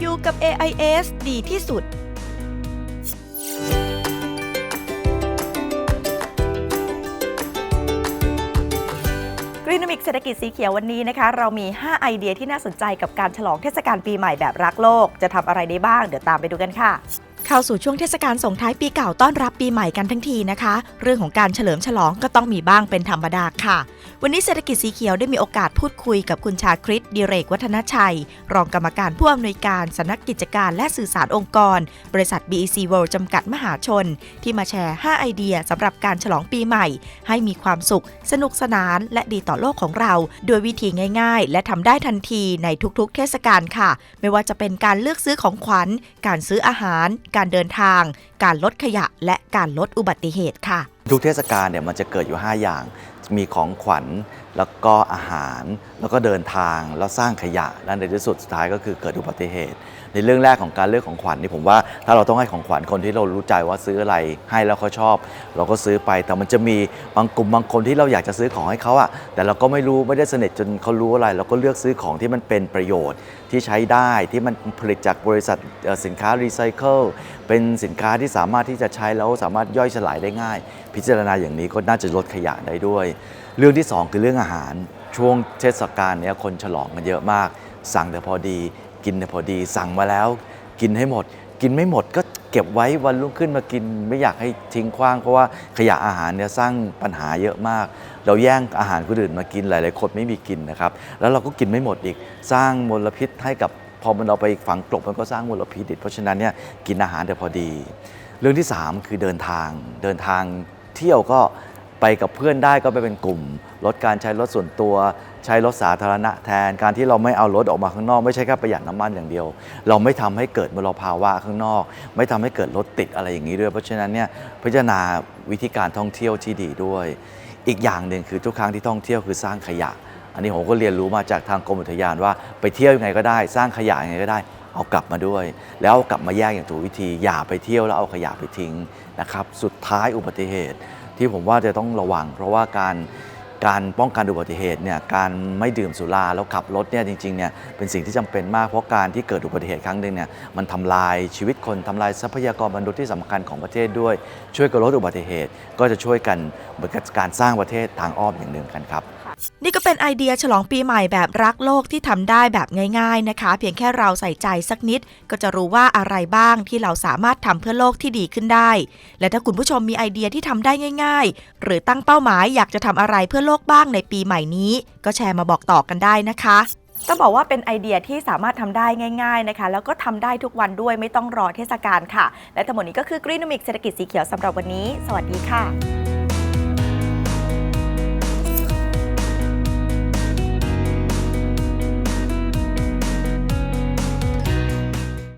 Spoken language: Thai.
อยู่กับ AIS ดีที่สุดกรีนมิกเศรษฐกิจสีเขียววันนี้นะคะ เรามี 5 ไอเดียที่น่าสนใจกับการฉลองเทศกาลปีใหม่แบบรักโลก จะทำอะไรได้บ้าง เดี๋ยวตามไปดูกันค่ะ เข้าสู่ช่วงเทศกาลส่งท้ายปีเก่าต้อนรับปีใหม่กันทั้งทีนะคะ เรื่องของการเฉลิมฉลองก็ต้องมีบ้างเป็นธรรมดาค่ะ วันนี้เศรษฐกิจสีเขียวได้มีโอกาสพูดคุยกับคุณชาคริตดิเรกวัฒนชัย รองกรรมการผู้อำนวยการสำนักกิจการและสื่อสารองค์กร บริษัท BEC World จำกัดมหาชน ที่มาแชร์ 5 ไอเดียสำหรับการฉลองปีใหม่ ให้มีความสุข สนุกสนานและดีต่อโลกของเราโดยวิธีง่าย ๆ และทำได้ทันทีในทุกๆ เทศกาลค่ะ ไม่ว่าจะเป็นการเลือกซื้อของขวัญ การซื้ออาหารการเดินทาง การลดขยะและการลดอุบัติเหตุค่ะ ทุกเทศกาลเนี่ยมันจะเกิดอยู่ 5 อย่าง มีของขวัญ แล้วก็อาหาร แล้วก็เดินทาง แล้วสร้างขยะ และในที่สุดสุดท้ายก็คือเกิดอุบัติเหตุ ในเรื่องแรกของการเลือกของขวัญนี่ผมว่า ถ้าเราต้องให้ของขวัญคนที่เรารู้ใจว่าซื้ออะไรให้แล้วเขาชอบ เราก็ซื้อไป แต่มันจะมีบางกลุ่มบางคนที่เราอยากจะซื้อของให้เขาอะแต่เราก็ไม่รู้ไม่ได้สนิทจนเขารู้อะไร เราก็เลือกซื้อของที่มันเป็นประโยชน์ที่ใช้ได้ที่มันผลิตจากบริษัทสินค้ารีไซเคิลเป็นสินค้าที่สามารถที่จะใช้แล้วสามารถย่อยสลายได้ง่ายพิจารณาอย่างนี้ก็น่าจะลดขยะได้ด้วย เรื่องที่ 2 คือเรื่องอาหารช่วงเทศกาลเนี้ยคนฉลองกันเยอะมาก สั่งแต่พอดี กินแต่พอดี สั่งมาแล้ว กินให้หมด กินไม่หมดก็เก็บไว้วันรุ่งขึ้นมากินไม่อยากให้ทิ้งขว้างเพราะว่าขยะอาหารเนี่ยสร้างปัญหาเยอะมาก เราแย่งอาหารคนอื่นมากินหลายๆคนไม่มีกินนะครับ แล้วเราก็กินไม่หมดอีกสร้างมลพิษให้กับพอมันเราไปฝังกลบมันก็สร้างมลพิษอีกเพราะฉะนั้นเนี่ยกินอาหารแต่พอดี เรื่องที่ 3 คือเดินทางเดินทาง เที่ยวก็ไปกับเพื่อนได้ก็ไปเป็นกลุ่ม ลดการใช้รถส่วนตัว ใช้รถสาธารณะแทนการที่เราไม่เอารถออกมาข้างนอก ไม่ใช่แค่ประหยัดน้ำมันอย่างเดียว เราไม่ทำให้เกิดมลภาวะข้างนอก ไม่ทำให้เกิดรถติดอะไรอย่างนี้ด้วย เพราะฉะนั้นเนี่ยพิจารณาวิธีการท่องเที่ยวที่ดีด้วย อีกอย่างหนึ่งคือทุกครั้งที่ท่องเที่ยวคือสร้างขยะ อันนี้ผมก็เรียนรู้มาจากทางกรมอุทยานว่าไปเที่ยวยังไงก็ได้ สร้างขยะยังไงก็ได้ เอากลับมาด้วย แล้วเอากลับมาแยกอย่างถูกวิธี อย่าไปเที่ยวแล้วเอาขยะไปทิ้งนะครับ สุดท้ายอุบัติเหตุ ที่ผมว่าจะต้องระวัง เพราะว่าการการป้องกันอุบัติเหตุเนี่ยการไม่ดื่มสุราแล้วขับรถเนี่ยจริงๆเนี่ยเป็นสิ่งที่จำเป็นมากเพราะการที่เกิดอุบัติเหตุครั้งหนึ่งเนี่ยมันทำลายชีวิตคนทำลายทรัพยากรมนุษย์ที่สำคัญของประเทศด้วย ช่วยกันลดอุบัติเหตุ ก็จะช่วยกันเหมือนกับการสร้างประเทศทางอ้อมอย่างหนึ่งกันครับ นี่ก็เป็นไอเดียฉลองปีใหม่แบบรักโลกที่ทำได้แบบง่ายๆนะคะ เพียงแค่เราใส่ใจสักนิด ก็จะรู้ว่าอะไรบ้างที่เราสามารถทำเพื่อโลกที่ดีขึ้นได้ และถ้าคุณผู้ชมมีไอเดียที่ทำได้ง่าย ๆ หรือตั้งเป้าหมายอยากจะทำอะไรเพื่อโลกบ้างในปีใหม่นี้ ก็แชร์มาบอกต่อกันได้นะคะต้องบอกว่าเป็นไอเดียที่สามารถทำได้ง่าย ๆนะคะ แล้วก็ทำได้ทุกวันด้วยไม่ต้องรอเทศกาลค่ะ และทั้งหมดนี้ก็คือกรีนมิกเศรษฐกิจสีเขียวสำหรับวันนี้ สวัสดีค่ะ